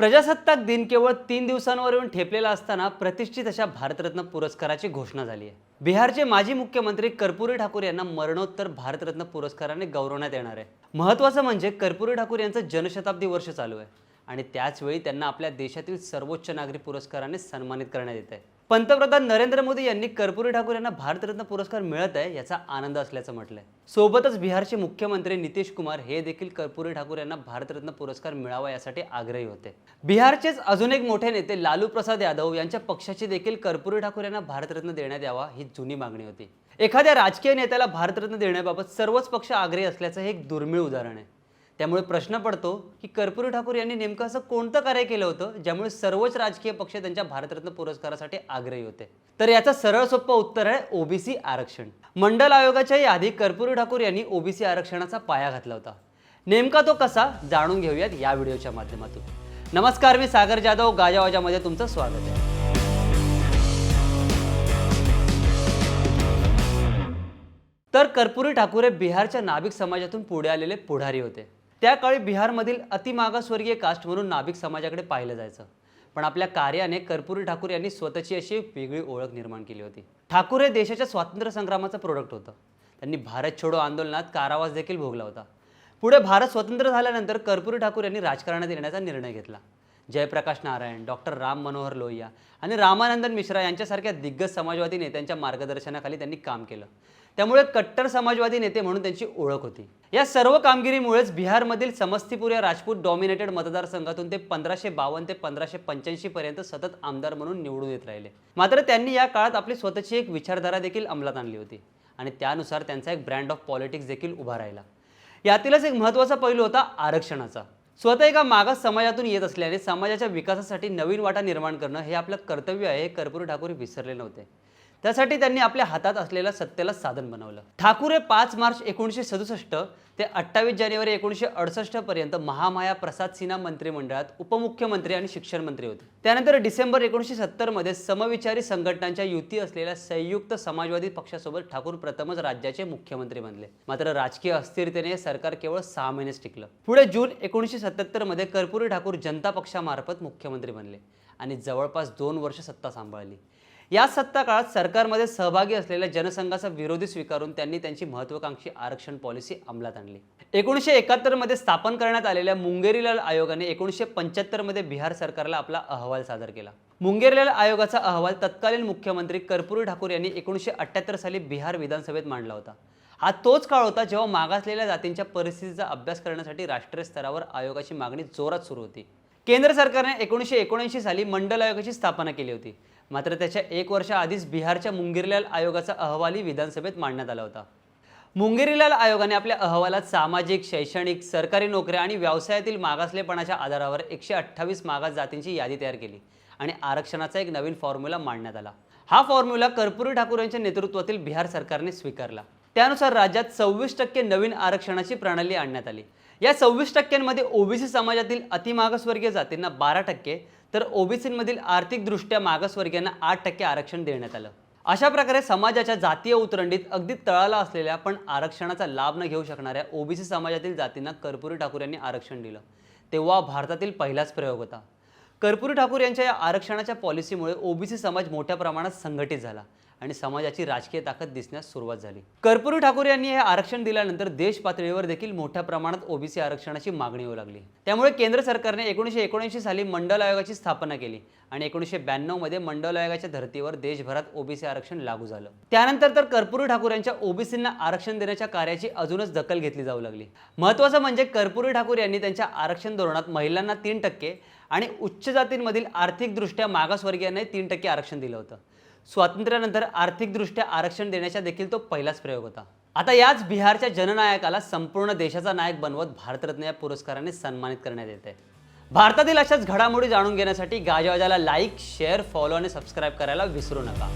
प्रजासत्ताक दिन केवळ तीन दिवसांवर येऊन ठेपलेला असताना प्रतिष्ठित अशा भारतरत्न पुरस्काराची घोषणा झाली आहे. बिहारचे माजी मुख्यमंत्री कर्पुरी ठाकूर यांना मरणोत्तर भारतरत्न पुरस्काराने गौरवण्यात येणार आहे. महत्त्वाचं म्हणजे कर्पुरी ठाकूर यांचं जनशताब्दी वर्ष चालू आहे आणि त्याचवेळी त्यांना आपल्या देशातील सर्वोच्च नागरी पुरस्काराने सन्मानित करण्यात येत आहे. पंतप्रधान नरेंद्र मोदी यांनी कर्पुरी ठाकूर यांना भारतरत्न पुरस्कार मिळत आहे याचा आनंद असल्याचं म्हटलंय. सोबतच बिहारचे मुख्यमंत्री नितीश कुमार हे देखील कर्पुरी ठाकूर यांना भारतरत्न पुरस्कार मिळावा यासाठी आग्रही होते. बिहारचेच अजून एक मोठे नेते लालू प्रसाद यादव यांच्या पक्षाची देखील कर्पुरी ठाकूर यांना भारतरत्न देण्यात यावा ही जुनी मागणी होती. एखाद्या राजकीय नेत्याला भारतरत्न देण्याबाबत सर्वच पक्ष आग्रही असल्याचं हे एक दुर्मिळ उदाहरण आहे. त्यामुळे प्रश्न पडतो की कर्पूरी ठाकूर यांनी नेमकं असं कोणतं कार्य केलं होतं ज्यामुळे सर्वच राजकीय पक्ष त्यांच्या भारतरत्न पुरस्कारासाठी आग्रही होते? तर याचं सरळ सोपं उत्तर आहे ओबीसी आरक्षण. मंडल आयोगाच्या यादी कर्पूरी ठाकूर यांनी ओबीसी आरक्षणाचा पाया घातला होता. नेमका तो कसा जाणून घेऊयात या व्हिडिओच्या माध्यमातून. नमस्कार मी सागर जाधव गाजावाजामध्ये तुमचं स्वागत आहे. तर कर्पुरी ठाकूर हे बिहारच्या नाभिक समाजातून पुढे आलेले पुढारी होते. त्या काळी बिहारमधील अतिमागासवर्गीय कास्ट म्हणून नाभिक समाजाकडे पाहिलं जायचं. पण आपल्या कार्याने कर्पुरी ठाकूर यांनी स्वतःची अशी वेगळी ओळख निर्माण केली होती. ठाकूर हे देशाच्या स्वातंत्र्य संग्रामाचं प्रोडक्ट होतं. त्यांनी भारत छोडो आंदोलनात कारावास देखील भोगला होता. पुढे भारत स्वतंत्र झाल्यानंतर कर्पुरी ठाकूर यांनी राजकारणात येण्याचा निर्णय घेतला. जयप्रकाश नारायण डॉक्टर राम मनोहर लोहिया आणि रामानंदन मिश्रा यांच्यासारख्या दिग्गज समाजवादी नेत्यांच्या मार्गदर्शनाखाली त्यांनी काम केलं. त्यामुळे कट्टर समाजवादी नेते म्हणून त्यांची ओळख होती. या सर्व कामगिरीमुळेच बिहारमधील समस्तीपूर या राजपूत डॉमिनेटेड मतदारसंघातून ते पंधराशे बावन्न ते पंधराशे पंच्याऐंशी पर्यंत सतत आमदार म्हणून निवडून येत राहिले. मात्र त्यांनी या काळात आपली स्वतःची एक विचारधारा देखील अंमलात आणली होती आणि त्यानुसार त्यांचा एक ब्रँड ऑफ पॉलिटिक्स देखील उभा राहिला. यातीलच एक महत्त्वाचा पैलू होता आरक्षणाचा. स्वतः एका मागास समाजातून येत असल्याने समाजाच्या विकासासाठी नवीन वाटा निर्माण करणं हे आपलं कर्तव्य आहे हे कर्पूर ठाकूर विसरले नव्हते. त्यासाठी त्यांनी आपल्या हातात असलेल्या सत्तेला साधन बनवलं. ठाकूर हे पाच मार्च एकोणीसशे सदुसष्ट ते अठ्ठावीस जानेवारी एकोणीसशे अडसष्ट पर्यंत महामाया प्रसाद सिन्हा मंत्रिमंडळात उपमुख्यमंत्री आणि शिक्षण मंत्री होते. त्यानंतर डिसेंबर एकोणीसशे सत्तरमध्ये समविचारी संघटनांच्या युती असलेल्या संयुक्त समाजवादी पक्षासोबत ठाकूर प्रथमच राज्याचे मुख्यमंत्री बनले. मात्र राजकीय अस्थिरतेने सरकार केवळ सहा महिनेच टिकलं. पुढे जून एकोणीसशे सत्त्याहत्तरमध्ये कर्पुरी ठाकूर जनता पक्षामार्फत मुख्यमंत्री बनले आणि जवळपास दोन वर्ष सत्ता सांभाळली. या सत्ता काळात सरकारमध्ये सहभागी असलेल्या जनसंघाचा विरोधी स्वीकारून त्यांनी त्यांची महत्वाकांक्षी आरक्षण पॉलिसी अंमलात आणली. एकोणीसशे एकाहत्तरमध्ये स्थापन करण्यात आलेल्या मुंगेरीलाल आयोगाने एकोणीसशे पंच्याहत्तरमध्ये बिहार सरकारला आपला अहवाल सादर केला. मुंगेरीलाल आयोगाचा अहवाल तत्कालीन मुख्यमंत्री कर्पूरी ठाकूर यांनी एकोणीसशे अठ्ठ्याहत्तर साली बिहार विधानसभेत मांडला होता. हा तोच काळ होता जेव्हा मागासलेल्या जातींच्या परिस्थितीचा अभ्यास करण्यासाठी राष्ट्रीय स्तरावर आयोगाची मागणी जोरात सुरू होती. केंद्र सरकारने एकोणीसशे एकोणऐंशी साली मंडल आयोगाची स्थापना केली होती. मात्र त्याच्या एक वर्षाआधीच बिहारच्या मुंगेरीलाल आयोगाचा अहवालही विधानसभेत मांडण्यात आला होता. मुंगेरीलाल आयोगाने आपल्या अहवालात सामाजिक शैक्षणिक सरकारी नोकऱ्या आणि व्यवसायातील मागासलेपणाच्या आधारावर एकशे अठ्ठावीस मागास जातींची यादी तयार केली आणि आरक्षणाचा एक नवीन फॉर्म्युला मांडण्यात आला. हा फॉर्म्युला कर्पुरी ठाकूर यांच्या नेतृत्वातील बिहार सरकारने स्वीकारला. त्यानुसार राज्यात सव्वीस टक्के नवीन आरक्षणाची प्रणाली आणण्यात आली. या सव्वीस टक्क्यांमध्ये ओबीसी समाजातील अतिमागासवर्गीय जातींना बारा टक्के तर ओबीसीमधील आर्थिकदृष्ट्या मागासवर्गीयांना आठ टक्के आरक्षण देण्यात आलं. अशा प्रकारे समाजाच्या जातीय उतरंडीत अगदी तळाला असलेल्या पण आरक्षणाचा लाभ न घेऊ शकणाऱ्या ओबीसी समाजातील जातींना कर्पुरी ठाकूर यांनी आरक्षण दिलं. तेव्हा भारतातील पहिलाच प्रयोग होता. कर्पुरी ठाकूर यांच्या या आरक्षणाच्या पॉलिसीमुळे ओबीसी समाज मोठ्या प्रमाणात संघटित झाला. आणि समाजाची राजकीय ताकद दिसण्यास सुरुवात झाली. कर्पूरी ठाकूर यांनी हे आरक्षण दिल्यानंतर देश पातळीवर देखील मोठ्या प्रमाणात ओबीसी आरक्षणाची मागणी होऊ लागली. त्यामुळे केंद्र सरकारने एकोणीसशे एकोणऐंशी साली मंडल आयोगाची स्थापना केली आणि एकोणीसशे ब्याण्णवमध्ये मंडल आयोगाच्या धर्तीवर देशभरात ओबीसी आरक्षण लागू झालं. त्यानंतर तर कर्पूरी ठाकूर यांच्या ओबीसींना आरक्षण देण्याच्या कार्याची अजूनच दखल घेतली जाऊ लागली. महत्त्वाचं म्हणजे कर्पूरी ठाकूर यांनी त्यांच्या आरक्षण धोरणात महिलांना तीन टक्के आणि उच्च जातींमधील आर्थिकदृष्ट्या मागासवर्गीयांनाही तीन टक्के आरक्षण दिलं होतं. स्वातंत्र्यानंतर आर्थिकदृष्ट्या आरक्षण देण्याचा देखील तो पहिलाच प्रयोग होता. आता याच बिहारच्या जननायकाला संपूर्ण देशाचा नायक बनवत भारतरत्न या पुरस्काराने सन्मानित करण्यात येते भारतातील अशाच घडामोडी जाणून घेण्यासाठी गाजावाजाला लाईक शेअर फॉलो आणि सबस्क्राईब करायला विसरू नका.